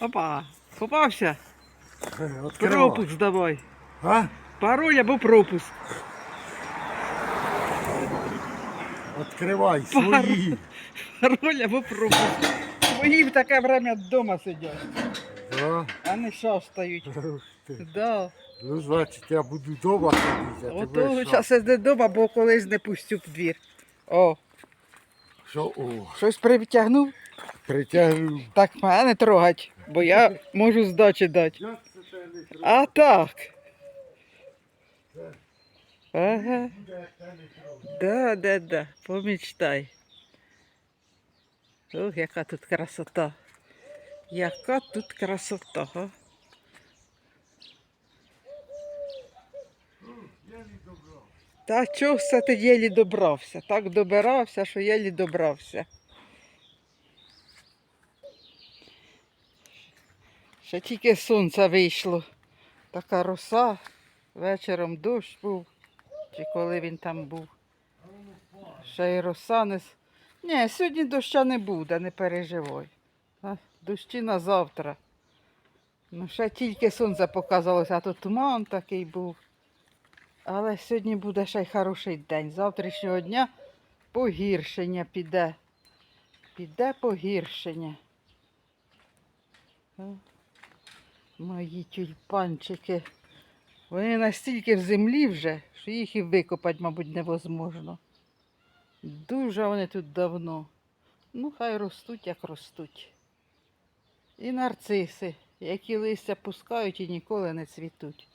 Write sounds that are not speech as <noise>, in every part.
Опа, попався. Откривай. Пропуск давай. А? Пароль або пропуск. Откривай свої. Пароль або пропуск. Твої в таке время вдома сидять, Да. а не шастають. Ух ти. Да. Ну, значить, я буду вдома сидіти, а Ото тебе що? зараз сиди вдома, бо колись не пустю в двір. О, Що, о, щось притягнув? притягну. Так мене не трогать, бо я можу здачі дати. Як це тебе не трогає? А так. Ага. Да, да, да. Помічтай. Ох, яка тут красота. Яка тут красота, а? Та чого все ти єлі добрався? Так добирався, що єлі добрався. Ще тільки сонце вийшло. Така роса. Вечором дощ був. Чи коли він там був. Ще й роса не. Ні, сьогодні доща не буде, не переживай. Дощі на завтра. Ну, ще тільки сонце показалося, а то туман такий був. Але сьогодні буде ще й хороший день. Завтрашнього дня погіршення піде. Піде погіршення. Мої тюльпанчики. Вони настільки в землі вже, що їх і викопати, мабуть, невозможно. Дуже вони тут давно. Ну, хай ростуть, як ростуть. І нарциси, які листя пускають і ніколи не цвітуть.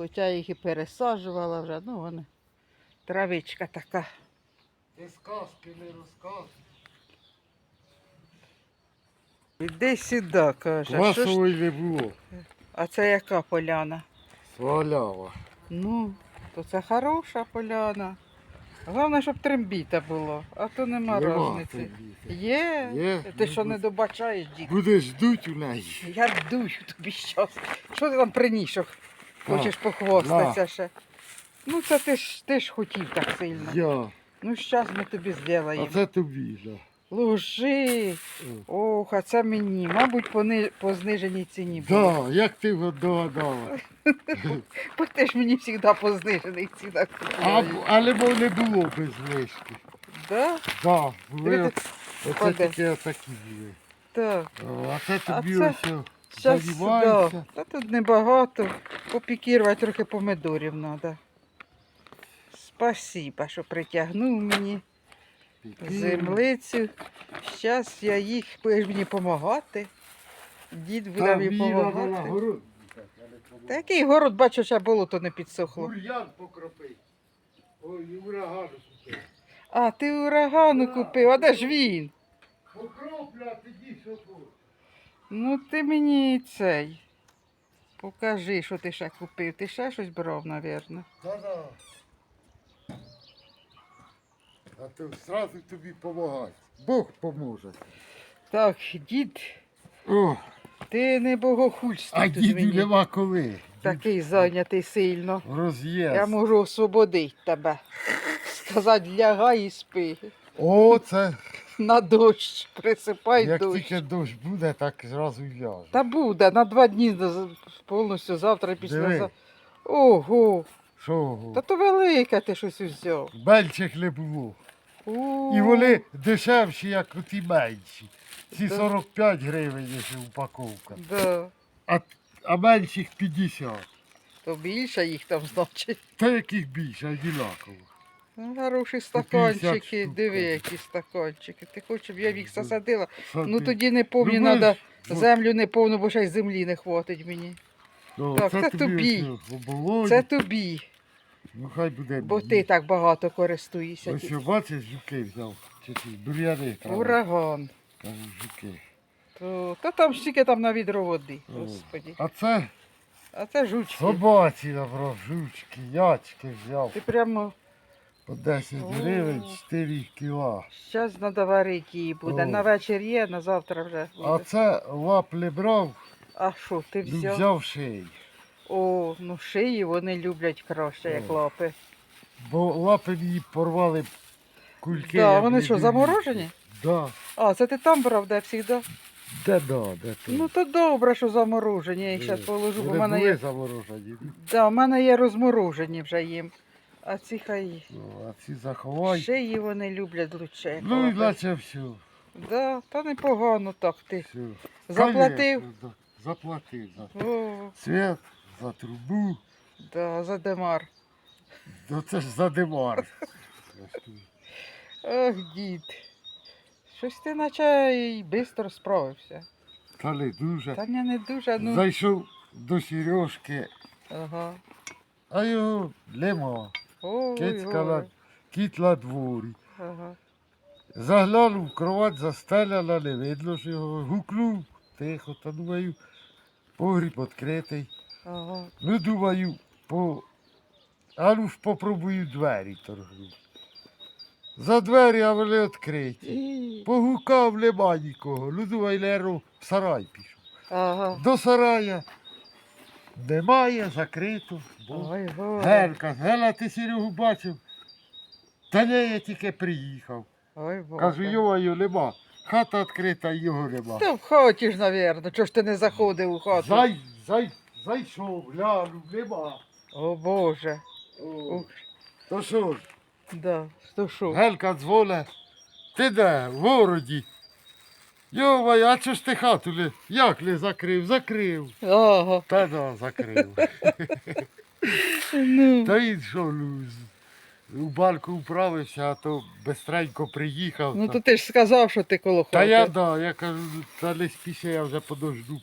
Хоча їх і пересаджувала вже, ну вони. Травичка така. Ти сказки не розказуй. Іди сюди, каже. Що ж... Квасової не було. А це яка поляна? Свалява. Ну, то це хороша поляна. Головне, щоб трембіта було, а то нема Нема розниці. Є? Є. Ти що не добачаєш, дід? Будеш дуть у неї. Я дую тобі щас. Що ти там приніс, що хочеш похвастатися ще? Ну, це ти ж, ти ж хотів так сильно. Я. Ну, щас ми тобі А це тобі, да. Ложи. Ох, а це мені. Мабуть, по, ни... по зниженій ціні було. Да, як ти догадала. Бо ти ж мені завжди по знижених цінах А, але бо не було без знижки. Да? Да, були Диви, ти- оце Кладе. такі отакі були. Так. О, А це тобі це- ось о, Щас, да. Та тут небагато. Попікірувати трохи помидорів треба. Спасіба, що притягнув мені землицю. Зараз я їх будеш мені допомагати. Дід буде мені допомагати. город. Такий город, бачу, ще болото не підсохло. Бур'ян покропи. Ой, і урагану купив. А, ти урагану купив, а де ж він? Покроплю, а тоді що буде. Ну ти мені цей. Покажи, що ти ще купив. Ти ще щось брав, мабуть. Да-да. А то зразу тобі помагати. Бог поможе. Так, дід, О, ти не богохульствуй а тут діду мені. нема коли. Такий зайнятий сильно. Роз'їзд. Я можу освободити тебе. Сказати, лягай і спи. О, це На дощ, присипай як дощ. тільки дощ буде, так зразу й ляже. Та буде, на два дні повністю завтра після. Диви. Ого, Що? та то велике ти щось взяв. Менших не було. І вони дешевші, як ті менші. Ці Да. 45 гривень ще упаковка. Да. А, а менших 50. То більше їх там значить. Та яких більше, одинаково. Ну, Хороші стаканчики, штук, диви, які стаканчики. Ти хочеш, щоб я їх засадила? Ну тоді не повні, Ну, треба землю не повну, бо ще й землі не хватить мені. Ну, Так, це тобі. оболонь. Це тобі, Ну хай буде. бо ти так багато користуєшся. Ось що, бачиш, жуки взяв. Чи ті бур'яни там. Ураган. Кажу, жуки. То, та там стільки там на відро води, О. господі. А це А це жучки. собаці набрав, жучки, ячки взяв. Ти прямо По 10 гривень, 4 кіла. зараз треба варити її буде. О. На вечір є, на завтра вже А це лап не брав, А що, ти взяв? взяв шиї. О, ну шиї вони люблять краще, як О. лапи. Бо лапи її порвали кульки. Да, як вони що, заморожені? Да. А, це ти там брав, де завжди? Де да, де ти? Ну то добре, що заморожені. Я їх зараз положу, бо в мене були є. заморожені. Да, в мене є розморожені вже їм. А ці хай Ну, а ці заховай. шиї вони люблять лучше. Ну і наче все. Да, та непогано так ти. все. Заплатив? Конечно, да. Заплатив за О, світ, за трубу. да, за демар. Ну це ж за димар. Ох, дід. Щось ти наче і швидко справився. Та не дуже. Та ні, не дуже, ну. Зайшов до Сережки, Ага. а його нема. Ой, Кицька на, ой. кіт на дворі. Ага. Заглянув в кровать, застеляна, не видно ж його. Гукнув, тихо, та думаю, погріб відкритий. Ага. Ну, думаю, по... а ну ж попробую двері торгнути. За двері, а вони відкриті. Погукав, нема нікого. Ну, думаю, Леру в сарай пішов. Ага. До сарая немає, закрито. Бо... Ой. Гелька, Геля, ти Серегу бачив? Та ні, я тільки приїхав. Ой, Боже. Кажу, його нема. Хата відкрита, його нема. Та в хаті ж, навірно. Чого ж ти не заходив у хату? Зай, зай, зайшов, глянув, нема. О Боже. О, Ух, То що ж, да. То що? Гелька дзвоне. Ти де? В городі. Йовай, а чого ж ти хату не? Як не закрив? Закрив. Ага. Та да, закрив. Ну. Та він що, ну, з- у банку вправився, а то бистренько приїхав. Ну та- то ти ж сказав, що ти коло хати. Та я да, я кажу, та не спіше, я вже подожду.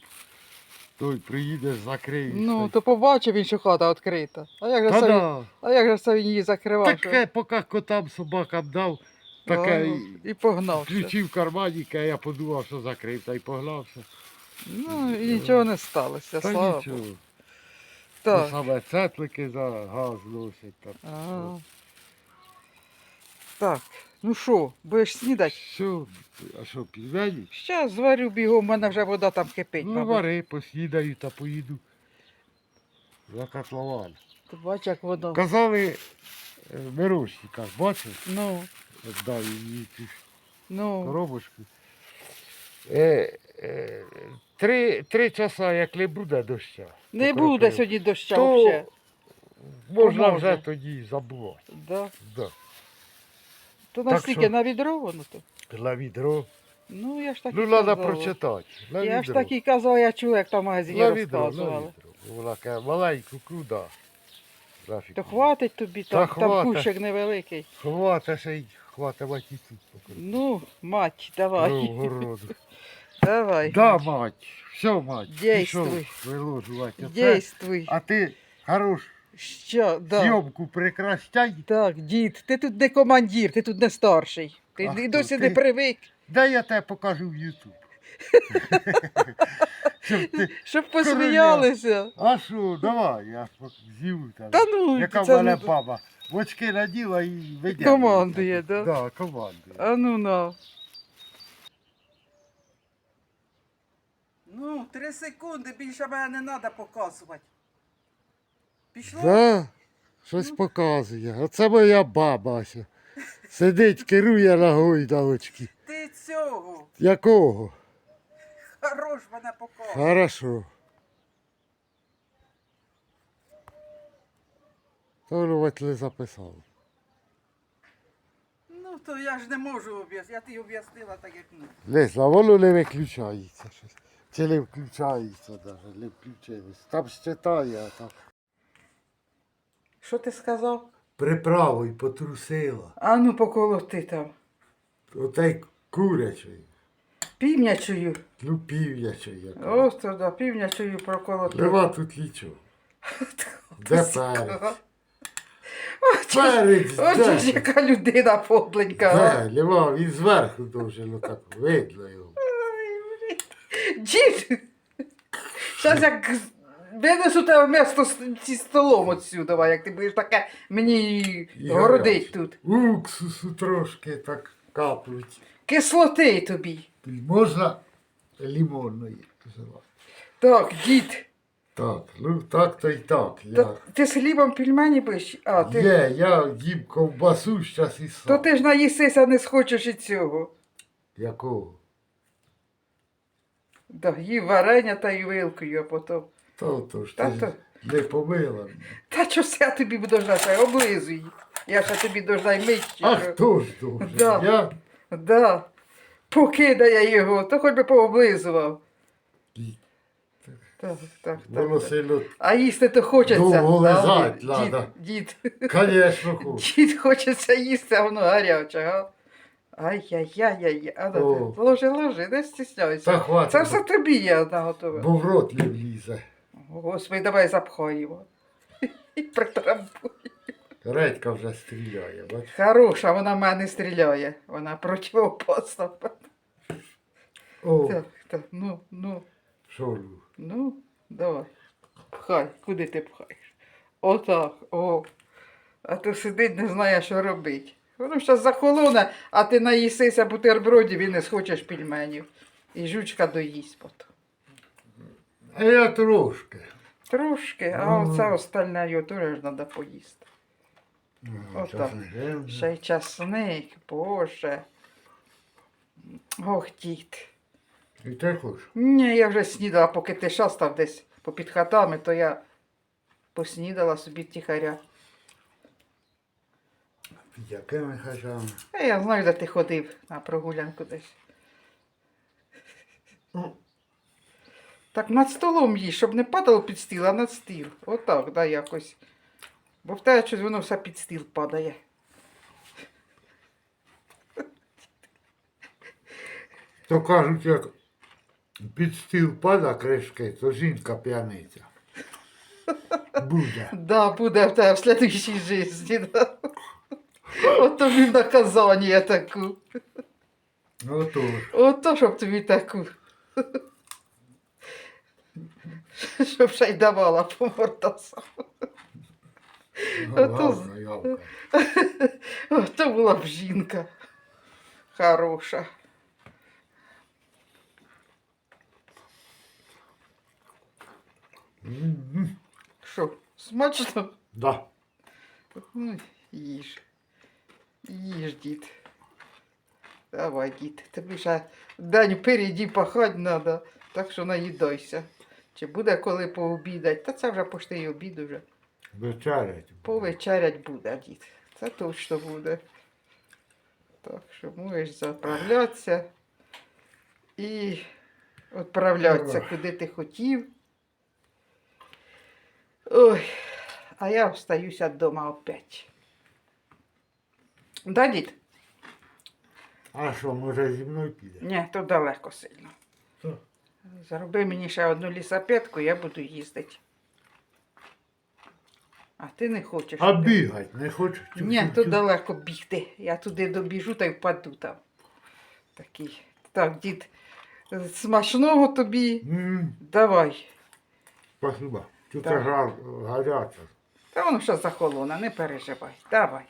Той приїдеш, закриєш. Ну, то побачив він, що хата відкрита. А як же та це, він- да. а як же це він її закривав? що- Таке, поки котам собакам дав, таке і І погнався. включив карманіка, я подумав, що закрив, та й погнався. Ну, і нічого не сталося, Та слава Богу. нічого. Так. То саме цетлики за газ носять. Ага. Так, ну що, будеш снідати? Все, а що, південь? Щас зварю бігом, у мене вже вода там кипить. Ну, мабуть. вари, поснідаю та поїду. За котлован. Ти бач, як воно. Казали, е, Мирошника, бачив? Ну, Дав їй цю ну. коробочку. Е, е, три, три часа, як не буде доща. Не покропив, буде сьогодні доща То взагалі. Можна Поможе. вже тоді забувати. Да. Да. То Так що- на відро воно то. На відро. Ну, я ж так і Ну, треба казала. прочитати. На Я ж відро. так і казала, я чула, як там в магазині на відро, на розказували. відро. Вона каже, маленьку куди. То хватить тобі Та там, там кущик невеликий. Хвата ще й і тут. покрити. Ну, мать, давай. Ну, городу. <laughs> Давай. Да, мать. Все, мать. Действуй. Пішов виложувати. оце. Дійствуй. А ти хорош Що, да. зйомку прекращай. Так, дід, ти тут не командир, ти тут не старший. Ти А хто досі ти? не привик, Дай я тебе покажу в Ютуб. <laughs> Щоб ти... щоб посміялися. А що, давай, я з'їв тебе. Та ну, Яка в мене ну, баба. Очки наділа і видя. Командує, да? Да, командує. А ну на. Ну, три секунди, більше мене не треба показувати. Пішло? Да, щось Ну. показує. Оце моя баба. ось. Сидить, керує на гойдалочці. Ти цього. Якого? Хорош мене показує. Хорошо. Торвать не записав. Ну, то я ж не можу об'яснити. Я тобі об'яснила так, як ну. Леся, воно не виключається щось. Чи не включається навіть, не включилось. Там щитає, а там. Що ти сказав? Приправою потрусила. А ну поколоти там. Отай курячий. Півнячою. Ну пів'ячий яка. Ось туди, півнячою проколоти. Нема тут нічого. Де перець? Перець, Ось ж де? яка людина подленька. а. Де? Нема, він зверху должен отак видно його. Дід! Зараз як винесу тебе вместо зі столом отсюди, як ти будеш таке мені городить тут. Уксусу трошки так капнуть. Кислоти тобі. Можна лимонної вживати. Так, дід. Так, ну так то й так. То Я... ти з хлібом пельмені будеш? А, ти... Є, я їм ковбасу щас і сам. То ти ж наїсися не схочеш і цього. Якого? Да, їв варення та й вилкою, а потім. То, то ж Та ти то. не помила. Та що ж я тобі буду ждати? Облизуй. Я ще тобі должна й мить. А хто ж дуже? Да. Я? Да. Покидає його, то хоч би пооблизував. Так, так, так. Воно так. сильно, А їсти то хочеться. Довго да, лежать дід, надо. Дід, звісно, <laughs> хочу. дід хочеться їсти, а воно гаряче, а? Ай-яй-яй-яй. А ну, О. ложи, ложи, не стісняйся. Та хватить, Це все тобі я наготовила. бо в рот не влізе. Господи, давай запхаємо. <laughs> І притрамбуй. Редька вже стріляє, бач. Хороша, вона в мене стріляє. Вона противопасна. О, Так, так, ну, ну, що Лю? ну, давай. Пхай, куди ти пхаєш? Отак, о. А то сидить, не знає, що робити. Воно зараз захолоне, а ти наїсися бутербродів і не схочеш пельменів. І жучка доїсть потім. А я трошки. Трошки, а Ну. оце остальне його теж треба поїсти. Грем. Ще й часник, боже. Ох, дід. І ти хочеш? Ні, я вже снідала, поки ти шастав десь попід хатами, то я поснідала собі тихаря. Під якими хажами? А я знаю, де ти ходив на прогулянку десь. Ну. Так над столом їй, щоб не падало під стіл, а над стіл. Отак, да, якось. Бо в тебе щось воно все під стіл падає. То кажуть, як під стіл пада кришки, то жінка п'яниця. Буде. Да, буде в тебе в слідуючій житті. Да. От тобі наказання таку. Отож. Ото щоб тобі таку. Щоб ще й давала по мордасам. Ото Гарна явка. <laughs> Ото була б жінка. Хороша. Що, смачно? Да. Ну, їж. Їж, дід. Давай, дід. Тобі ще день впереді пахати треба, так що наїдайся. Чи буде коли пообідать? Та це вже пошти й обід уже. Вечерять. Повечерять буде, дід. Це точно буде. Так що можеш заправлятися і відправлятися, куди ти хотів. Ой, а я остаюся вдома опять. Да, дід? А що, може зі мною піде? Ні, то далеко сильно. Що? Зроби мені ще одну лісапетку, я буду їздити. А ти не хочеш. А йти? бігать не хочу. Ні, то далеко бігти. Я туди добіжу та й впаду там. Такий. Так, дід, смачного тобі. М, Давай. Спасибо. Тут Так. гар, гаряча. Та воно що захолоне, не переживай. Давай.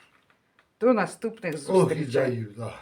До наступних Ох, і зустрічей. даю, да.